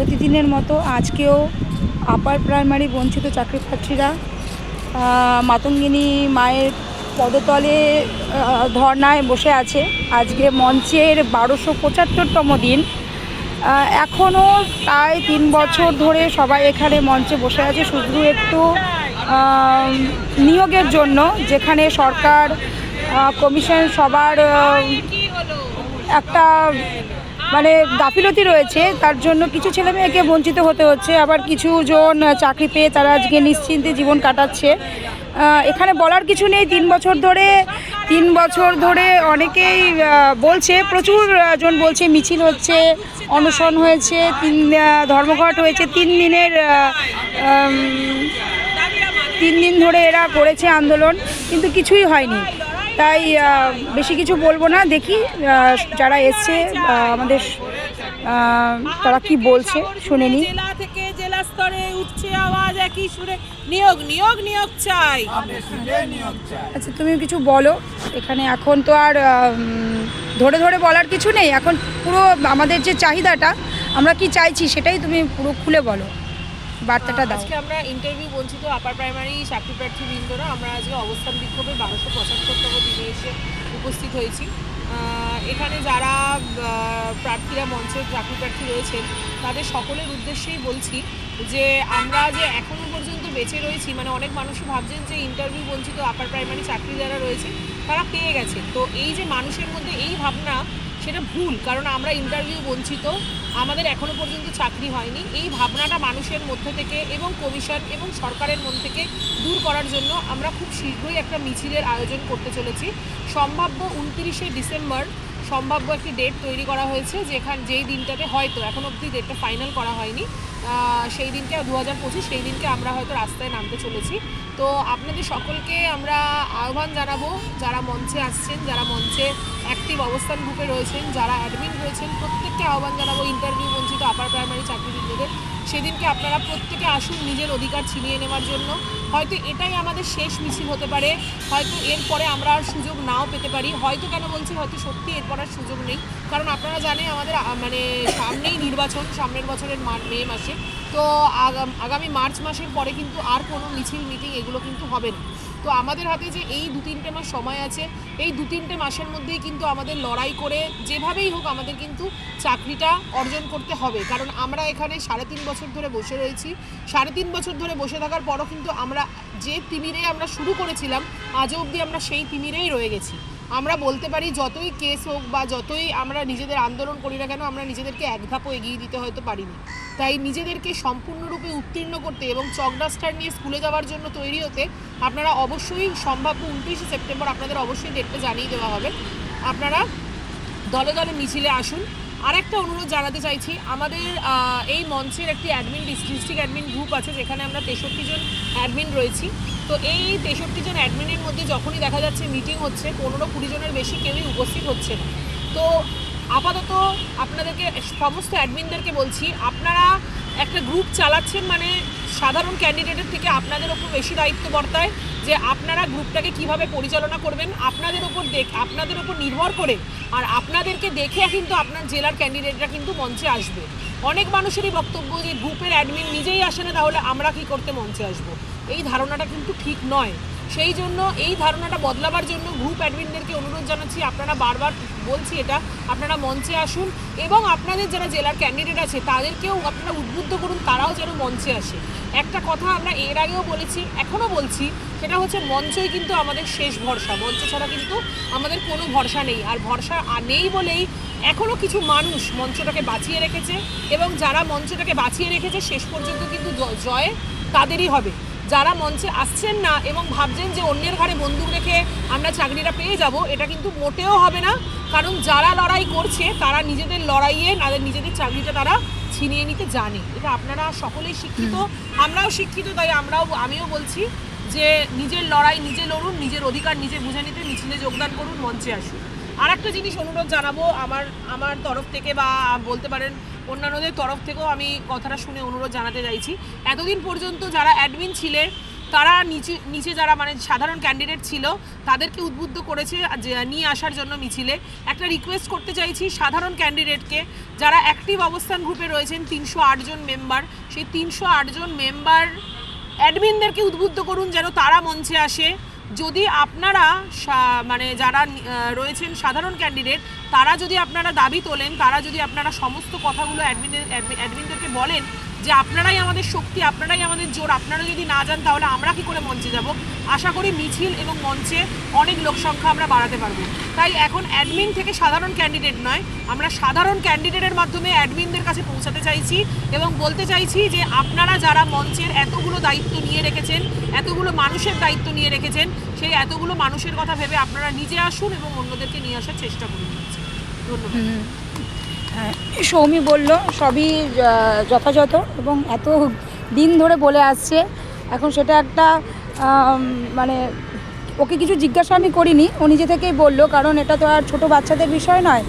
প্রতিদিনের মতো আজকেও আপার প্রাইমারি বঞ্চিত চাকরি প্রার্থীরা মাতঙ্গিনী মায়ের পদতলে ধর্নায় বসে আছে। আজকে মঞ্চের বারোশো পঁচাত্তরতম দিন। এখনও প্রায় তিন বছর ধরে সবাই এখানে মঞ্চে বসে আছে। শুধু একটু নিয়োগের জন্য, যেখানে সরকার কমিশন সবার একটা মানে গাফিলতি রয়েছে, তার জন্য কিছু ছেলে মেয়েকে বঞ্চিত হতে হচ্ছে, আবার কিছু জন চাকরি পেয়ে তারা আজকে নিশ্চিন্তে জীবন কাটাচ্ছে। এখানে বলার কিছু নেই, তিন বছর ধরে, তিন বছর ধরে অনেকেই বলছে, প্রচুর জন বলছে মিছিল হচ্ছে, অনশন হয়েছে, তিন ধর্মঘট হয়েছে, তিন দিনের তিন দিন ধরে এরা করেছে আন্দোলন, কিন্তু কিছুই হয়নি। তাই বেশি কিছু বলব না। দেখি যারা এসছে আমাদের তারা কি বলছে শুনে নি জেলা থেকে জেলা স্তরে উঠছে আওয়াজ একই সুরে। নিয়োগ নিয়োগ নিয়োগ চাই। আচ্ছা তুমি কিছু বলো। এখানে এখন তো আর ধরে ধরে বলার কিছু নেই। এখন পুরো আমাদের যে চাহিদাটা আমরা কি চাইছি সেটাই তুমি পুরো খুলে বলো। বার্তাটা দাও। আজকে আমরা ইন্টারভিউ বঞ্চিত আপার প্রাইমারি চাকরি প্রার্থী বৃন্দরা। আমরা আজকে অবস্থান বিক্ষোভে বারোশো পঁচাত্তরতম দিনে এসে উপস্থিত হয়েছি। এখানে যারা প্রার্থীরা মঞ্চের চাকরি প্রার্থী রয়েছেন, তাদের সকলের উদ্দেশ্যেই বলছি যে আমরা যে এখনও পর্যন্ত বেঁচে রয়েছি মানে অনেক মানুষই ভাবছেন যে ইন্টারভিউ বঞ্চিত আপার প্রাইমারি চাকরি যারা রয়েছে, তারা পেয়ে গেছে। তো এই যে মানুষের মধ্যে এই ভাবনা সেটা ভুল, কারণ আমরা ইন্টারভিউ বঞ্চিত, আমাদের এখনও পর্যন্ত চাকরি হয়নি। এই ভাবনাটা মানুষের মধ্যে থেকে এবং কমিশন এবং সরকারের মন থেকে দূর করার জন্য আমরা খুব শীঘ্রই একটা মিছিলের আয়োজন করতে চলেছি। সম্ভাব্য উনতিরিশে ডিসেম্বর সম্ভাব্য একটি ডেট তৈরি করা হয়েছে, যেখান, যেই দিনটাতে হয়তো, এখন অবধি ডেটটা ফাইনাল করা হয়নি। সেই দিনকে দু হাজার পঁচিশ, সেই দিনকে আমরা হয়তো রাস্তায় নামতে চলেছি। তো আপনাদের সকলকে আমরা আহ্বান জানাব, যারা মঞ্চে আসছেন, যারা মঞ্চে অ্যাক্টিভ অবস্থান গ্রুপে রয়েছেন, যারা অ্যাডমিন রয়েছেন, প্রত্যেককে আহ্বান জানাব ইন্টারভিউ বঞ্চিত আপার প্রাইমারি চাকরিজীবীদের সেদিনকে আপনারা প্রত্যেকে আসুন নিজের অধিকার ছিনিয়ে নেওয়ার জন্য। হয়তো এটাই আমাদের শেষ মিছিল হতে পারে, হয়তো এরপরে আমরা আর সুযোগ নাও পেতে পারি। হয়তো কেন বলছি, হয়তো সত্যি এরপর আর সুযোগ নেই। কারণ আপনারা জানেন আমাদের মানে সামনেই নির্বাচন, সামনের বছরের মা- মাসে। তো আগামী মার্চ মাসের পরে কিন্তু আর কোনো মিছিল, মিটিং এগুলো কিন্তু হবে না। তো আমাদের হাতে যে এই দু তিনটে মাস সময় আছে, এই দু তিনটে মাসের মধ্যেই কিন্তু আমাদের লড়াই করে যেভাবেই হোক আমাদের কিন্তু চাকরিটা অর্জন করতে হবে। কারণ আমরা এখানে সাড়ে তিন বছর ধরে বসে রয়েছি। সাড়ে তিন বছর ধরে বসে থাকার পরও কিন্তু আমরা যে তিমিরে আমরা শুরু করেছিলাম আজও অবধি আমরা সেই তিমিরেই রয়ে গেছি। আমরা বলতে পারি যতই কেস হোক বা যতই আমরা নিজেদের আন্দোলন করি না কেন, আমরা নিজেদেরকে এক ধাপও এগিয়ে দিতে হয়তো পারিনি। তাই নিজেদেরকে সম্পূর্ণরূপে উত্তীর্ণ করতে এবং চকডাস্টার নিয়ে স্কুলে যাওয়ার জন্য তৈরি হতে আপনারা অবশ্যই সম্ভাব্য উনত্রিশে সেপ্টেম্বর আপনাদের অবশ্যই ডেটটা জানিয়ে দেওয়া হবে। আপনারা দলে দলে মিছিলে আসুন আরেকটা অনুরোধ জানাতে চাইছি, আমাদের এই মঞ্চের একটি অ্যাডমিন ডিস্ট্রিক্ট অ্যাডমিন গ্রুপ আছে, যেখানে আমরা তেষট্টি জন অ্যাডমিন রয়েছি। তো এই তেষট্টি জন অ্যাডমিনের মধ্যে যখনই দেখা যাচ্ছে মিটিং হচ্ছে, পনেরো কুড়ি জনের বেশি কেউই উপস্থিত হচ্ছে না। তো আপাতত আপনাদেরকে, সমস্ত অ্যাডমিনদেরকে বলছি, আপনারা একটা গ্রুপ চালাচ্ছেন মানে সাধারণ ক্যান্ডিডেটের থেকে আপনাদের ওপর বেশি দায়িত্ব বর্তায়, যে আপনারা গ্রুপটাকে কীভাবে পরিচালনা করবেন, আপনাদের ওপর দেখ, আপনাদের ওপর নির্ভর করে আর আপনাদেরকে দেখে কিন্তু আপনার জেলার ক্যান্ডিডেটরা কিন্তু মঞ্চে আসবে। অনেক মানুষেরই বক্তব্য যে গ্রুপের অ্যাডমিন নিজেই আসে না, তাহলে আমরা কি করতে মঞ্চে আসব? এই ধারণাটা কিন্তু ঠিক নয়। সেই জন্য এই ধারণাটা বদলাবার জন্য গ্রুপ অ্যাডমিনদেরকে অনুরোধ জানাচ্ছি। আপনারা বারবার বলছি এটা। আপনারা মঞ্চে আসুন এবং আপনাদের যারা জেলার ক্যান্ডিডেট আছে, তাদেরকেও আপনারা উদ্বুদ্ধ করুন, তারাও যেন মঞ্চে আসে। একটা কথা আমরা এর আগেও বলেছি, এখনও বলছি, সেটা হচ্ছে মঞ্চই কিন্তু আমাদের শেষ ভরসা। মঞ্চ ছাড়া কিন্তু আমাদের কোনো ভরসা নেই। আর ভরসা নেই বলেই এখনও কিছু মানুষ মঞ্চটাকে বাঁচিয়ে রেখেছে এবং যারা মঞ্চটাকে বাঁচিয়ে রেখেছে, শেষ পর্যন্ত কিন্তু জয় তাদেরই হবে। যারা মঞ্চে আসছেন না এবং ভাবছেন যে অন্যের ঘাড়ে বন্দুক রেখে আমরা চাকরিটা পেয়ে যাব এটা কিন্তু মোটেও হবে না। কারণ যারা লড়াই করছে তারা নিজেদের লড়াইয়ে তাদের নিজেদের চাকরিটা তারা ছিনিয়ে নিতে জানে। এটা আপনারা সকলেই শিক্ষিত আমরাও শিক্ষিত তাই আমরাও আমিও বলছি যে নিজের লড়াই নিজে লড়ুন নিজের অধিকার নিজে বুঝে নিতে মিছিলে যোগদান করুন মঞ্চে আসুন। আর একটা জিনিস অনুরোধ জানাব আমার আমার তরফ থেকে বা বলতে পারেন অন্যান্যদের তরফ থেকেও আমি কথাটা শুনে অনুরোধ জানাতে চাইছি। এতদিন পর্যন্ত যারা অ্যাডমিন ছিলেন তারা নিচে নিচে যারা মানে সাধারণ ক্যান্ডিডেট ছিল, তাদেরকে উদ্বুদ্ধ করেছে নিয়ে আসার জন্য মিছিলে। একটা রিকোয়েস্ট করতে চাইছি সাধারণ ক্যান্ডিডেটকে যারা অ্যাক্টিভ অবস্থান গ্রুপে রয়েছেন, তিনশো জন মেম্বার সেই তিনশো জন মেম্বার অ্যাডমিনদেরকে উদ্বুদ্ধ করুন যেন তারা মঞ্চে আসে। যদি আপনারা মানে যারা রয়েছেন সাধারণ ক্যান্ডিডেট তারা যদি আপনারা দাবি তোলেন, তারা যদি আপনারা সমস্ত কথাগুলো অ্যাডমিন অ্যাডমিনদেরকে বলেন যে আপনারাই আমাদের শক্তি, আপনারাই আমাদের জোর, আপনারা যদি না যান তাহলে আমরা কি করে মঞ্চে যাব? আশা করি মিছিল এবং মঞ্চে অনেক লোক সংখ্যা আমরা বাড়াতে পারব। তাই এখন অ্যাডমিন থেকে সাধারণ ক্যান্ডিডেট নয়, আমরা সাধারণ ক্যান্ডিডেটের মাধ্যমে অ্যাডমিনদের কাছে পৌঁছাতে চাইছি এবং বলতে চাইছি যে আপনারা যারা মঞ্চের এতগুলো দায়িত্ব নিয়ে রেখেছেন, এতগুলো মানুষের দায়িত্ব নিয়ে রেখেছেন, সেই এতগুলো মানুষের কথা ভেবে আপনারা নিজে আসুন এবং অন্যদেরকে নিয়ে আসার চেষ্টা করুন। ধন্যবাদ। সৌমি বলল, সবই যথাযথ এবং এত দিন ধরে বলে আসছে। এখন সেটা একটা মানে ওকে কিছু জিজ্ঞাসা আমি করিনি, ও নিজে থেকেই বলল, কারণ এটা তো আর ছোট বাচ্চাদের বিষয় নয়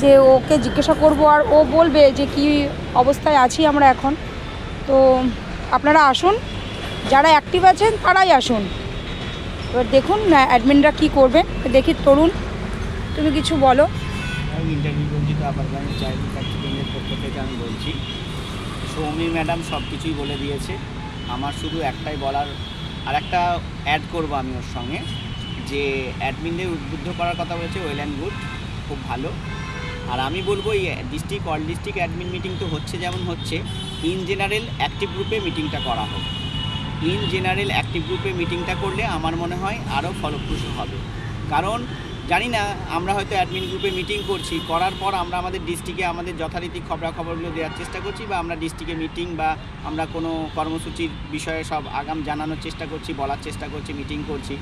যে ওকে জিজ্ঞাসা করব আর ও বলবে যে কি অবস্থায় আছি আমরা এখন। তো আপনারা আসুন, যারা অ্যাক্টিভ আছেন তারাই আসুন। এবার দেখুন, অ্যাডমিনরা কি করবে, দেখি, তরুণ, তুমি কিছু বলো। আমি ইন্টারভিউ বঞ্চিত আবার আমি চাইল্ড কাছে পক্ষ থেকে আমি বলছি। সৌমি ম্যাডাম সব কিছুই বলে দিয়েছে। আমার শুধু একটাই বলার আর একটা অ্যাড করব আমি ওর সঙ্গে, যে অ্যাডমিনদের উদ্বুদ্ধ করার কথা বলেছে ওয়েল অ্যান্ড গুড খুব ভালো। আর আমি বলব, এই district all district admin meeting তো হচ্ছে যেমন হচ্ছে ইন জেনারেল অ্যাক্টিভ গ্রুপে মিটিংটা করা হোক। ইন জেনারেল অ্যাক্টিভ গ্রুপে মিটিংটা করলে আমার মনে হয় আরও ফলপ্রসূ হবে। কারণ জানি না, আমরা হয়তো অ্যাডমিন গ্রুপে মিটিং করছি, করার পর আমরা আমাদের ডিস্ট্রিক্টে আমাদের যথারীতি খবরাখবরগুলো দেওয়ার চেষ্টা করছি বা আমরা ডিস্ট্রিক্টে মিটিং বা আমরা কোনো কর্মসূচির বিষয়ে সব আগাম জানানোর চেষ্টা করছি, বলার চেষ্টা করছি মিটিং করছি।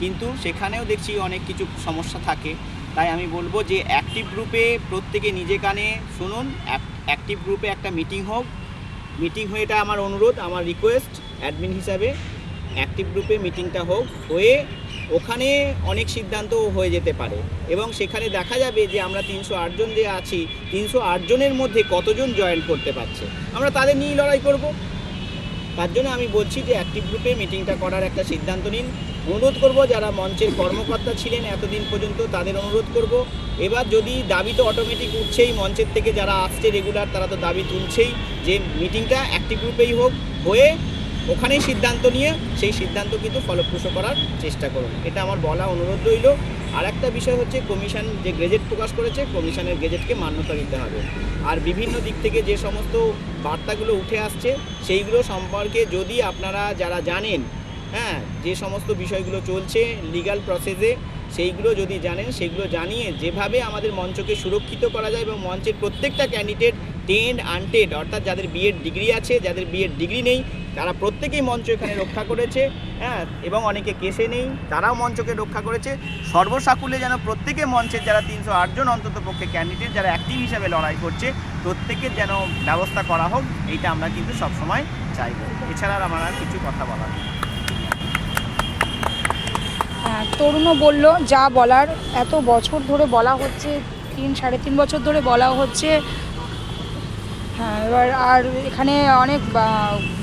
কিন্তু সেখানেও দেখছি অনেক কিছু সমস্যা থাকে। তাই আমি বলব যে অ্যাক্টিভ গ্রুপে প্রত্যেকে নিজে কানে শুনুন অ্যাক্টিভ গ্রুপে একটা মিটিং হোক। মিটিং হয়ে এটা আমার অনুরোধ, আমার রিকোয়েস্ট অ্যাডমিন হিসাবে অ্যাক্টিভ গ্রুপে মিটিংটা হোক, হয়ে ওখানে অনেক সিদ্ধান্ত হয়ে যেতে পারে। এবং সেখানে দেখা যাবে যে আমরা তিনশো আটজন যে আছি, তিনশো আটজনের মধ্যে কতজন জয়েন করতে পারছে? আমরা তাদের নিয়েই লড়াই করব। তার জন্য আমি বলছি যে অ্যাক্টিভ গ্রুপে মিটিংটা করার একটা সিদ্ধান্ত নিন। অনুরোধ করব যারা মঞ্চের কর্মকর্তা ছিলেন এতদিন পর্যন্ত, তাদের অনুরোধ করব। এবার যদি দাবি তো অটোমেটিক উঠছেই, মঞ্চের থেকে যারা আসছে রেগুলার তারা তো দাবি তুলছেই যে মিটিংটা অ্যাক্টিভ গ্রুপেই হোক। হয়ে ওখানেই সিদ্ধান্ত নিয়ে সেই সিদ্ধান্ত কিন্তু ফলপ্রসূ করার চেষ্টা করুন। এটা আমার বলা অনুরোধ রইল। আর একটা বিষয় হচ্ছে কমিশন যে গেজেট প্রকাশ করেছে, কমিশনের গেজেটকে মান্যতা দিতে হবে। আর বিভিন্ন দিক থেকে যে সমস্ত বার্তাগুলো উঠে আসছে, সেইগুলো সম্পর্কে যদি আপনারা যারা জানেন হ্যাঁ যে সমস্ত বিষয়গুলো চলছে লিগাল প্রসেসে সেইগুলো যদি জানেন, সেগুলো জানিয়ে যেভাবে আমাদের মঞ্চকে সুরক্ষিত করা যায় এবং মঞ্চের প্রত্যেকটা ক্যান্ডিডেট টেন আনটেড অর্থাৎ যাদের বিএড ডিগ্রি আছে, যাদের বিএড ডিগ্রি নেই, তারা প্রত্যেকেই মঞ্চ এখানে রক্ষা করেছে হ্যাঁ এবং অনেকে কেসে নেই, তারাও মঞ্চকে রক্ষা করেছে সর্বসাকুল্যে যেন প্রত্যেকে মঞ্চের যারা তিনশো আটজন অন্তত পক্ষে ক্যান্ডিডেট যারা অ্যাক্টিভ হিসাবে লড়াই করছে প্রত্যেকের যেন ব্যবস্থা করা হোক, এইটা আমরা কিন্তু সবসময় চাইব এছাড়া আর আমার আর কিছু কথা বলার। হ্যাঁ, তরুণও বলল যা বলার এত বছর ধরে বলা হচ্ছে তিন সাড়ে তিন বছর ধরে বলা হচ্ছে। হ্যাঁ এবার আর এখানে অনেক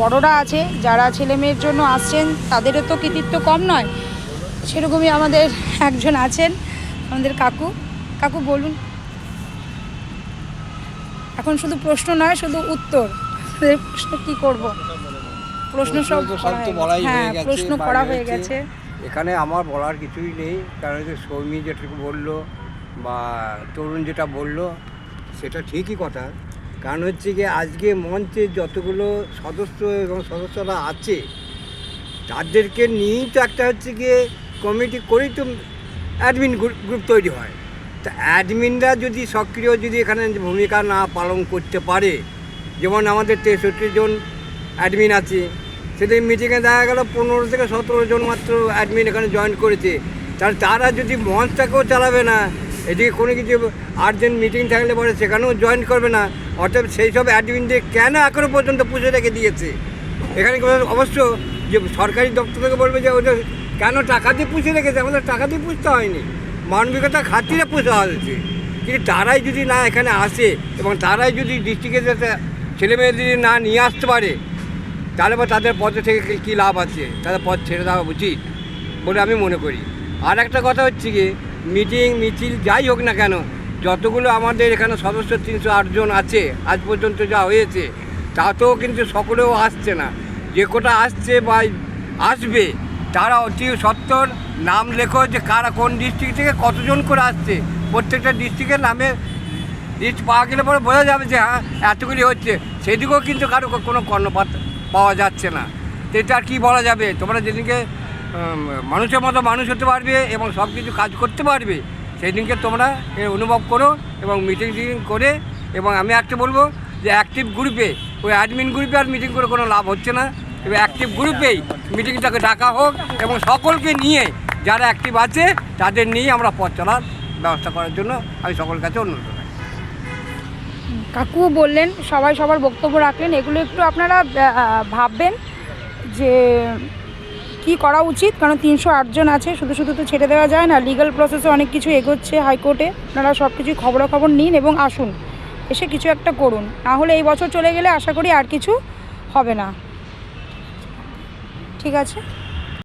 বড়রা আছে যারা ছেলে মেয়ের জন্য আসছেন তাদেরও তো কৃতিত্ব কম নয়। সেরকমই আমাদের একজন আছেন আমাদের কাকু। কাকু বলুন। এখন শুধু প্রশ্ন নয় শুধু উত্তর। প্রশ্ন কি করব? প্রশ্ন সব হয়ে। হ্যাঁ প্রশ্ন করা হয়ে গেছে। এখানে আমার বলার কিছুই নেই। কারণ যে সৌমি যেটুকু বলল বা তরুণ যেটা বলল, সেটা ঠিকই কথা। কারণ হচ্ছে কি আজকে মঞ্চে যতগুলো সদস্য এবং সদস্যরা আছে, তাদেরকে নিয়েই তো একটা হচ্ছে গিয়ে কমিটি করেই তো অ্যাডমিন গ্রুপ তৈরি হয়। তা অ্যাডমিনরা যদি সক্রিয়, যদি এখানে ভূমিকা না পালন করতে পারে, যেমন আমাদের তেষট্টি জন অ্যাডমিন আছে সেদিন মিটিংয়ে দেখা গেল পনেরো থেকে সতেরো জন মাত্র অ্যাডমিন এখানে জয়েন করেছে। তাহলে তারা যদি মঞ্চটাকেও চালাবে না, এদিকে কোনো কিছু আর্জেন্ট মিটিং থাকলে পরে সেখানেও জয়েন করবে না। অর্থাৎ সেই সব অ্যাডমিনদের কেন এখনও পর্যন্ত পুষে রেখে দিয়েছে? এখানে অবশ্য যে সরকারি দপ্তর থেকে বলবে যে ওদের কেন টাকা দিয়ে পুষে রেখেছে? আমাদের টাকা দিয়ে পুষতে হয়নি। মানবিকতা খাতিরে পুষে হয়েছে। কিন্তু তারাই যদি না এখানে আসে এবং তারাই যদি ডিস্ট্রিক্টের ছেলে মেয়েদের যদি না নিয়ে আসতে পারে তাহলে তাদের পদে থেকে কি- কী লাভ আছে? তাদের পদ ছেড়ে দেওয়া উচিত বলে আমি মনে করি। আর একটা কথা হচ্ছে কি, মিটিং, মিছিল যাই হোক না কেন, যতগুলো আমাদের এখানে সদস্য তিনশো আটজন আছে, আজ পর্যন্ত যা হয়েছে, তাতেও কিন্তু সকলেও আসছে না। যে কোটা আসছে বা আসবে, তারা অতি সত্তর নাম লেখো যে কারা কোন ডিস্ট্রিক্ট থেকে কতজন করে আসছে। প্রত্যেকটা ডিস্ট্রিক্টের নামে লিস্ট পাওয়া গেলে পরে বোঝা যাবে যে হ্যাঁ এতগুলি হচ্ছে। সেদিকেও কিন্তু কারও কোনো কর্ণপাত পাওয়া যাচ্ছে না। এটা আর কী বলা যাবে? তোমরা যেদিনকে মানুষের মতো মানুষ হতে পারবে এবং সব কিছু কাজ করতে পারবে সেই দিনকে তোমরা অনুভব করো এবং মিটিং টিটিং করে এবং আমি একটা বলব যে অ্যাক্টিভ গ্রুপে ওই অ্যাডমিন গ্রুপে আর মিটিং করে কোনো লাভ হচ্ছে না। এবার অ্যাক্টিভ গ্রুপেই মিটিংটাকে ডাকা হোক এবং সকলকে নিয়ে যারা অ্যাক্টিভ আছে, তাদের নিয়ে আমরা পথ চলার ব্যবস্থা করার জন্য আমি সকল কাছে অনুরোধ করি কাকু বললেন, সবাই সবার বক্তব্য রাখলেন। এগুলো একটু আপনারা ভাববেন যে কি করা উচিত, কারণ তিনশো আটজন আছে, শুধু শুধু তো ছেড়ে দেওয়া যায় না লিগাল প্রসেসে অনেক কিছু এগোচ্ছে হাইকোর্টে। আপনারা সব কিছুই খবরাখবর নিন এবং আসুন, এসে কিছু একটা করুন। না হলে এই বছর চলে গেলে আশা করি আর কিছু হবে না। ঠিক আছে?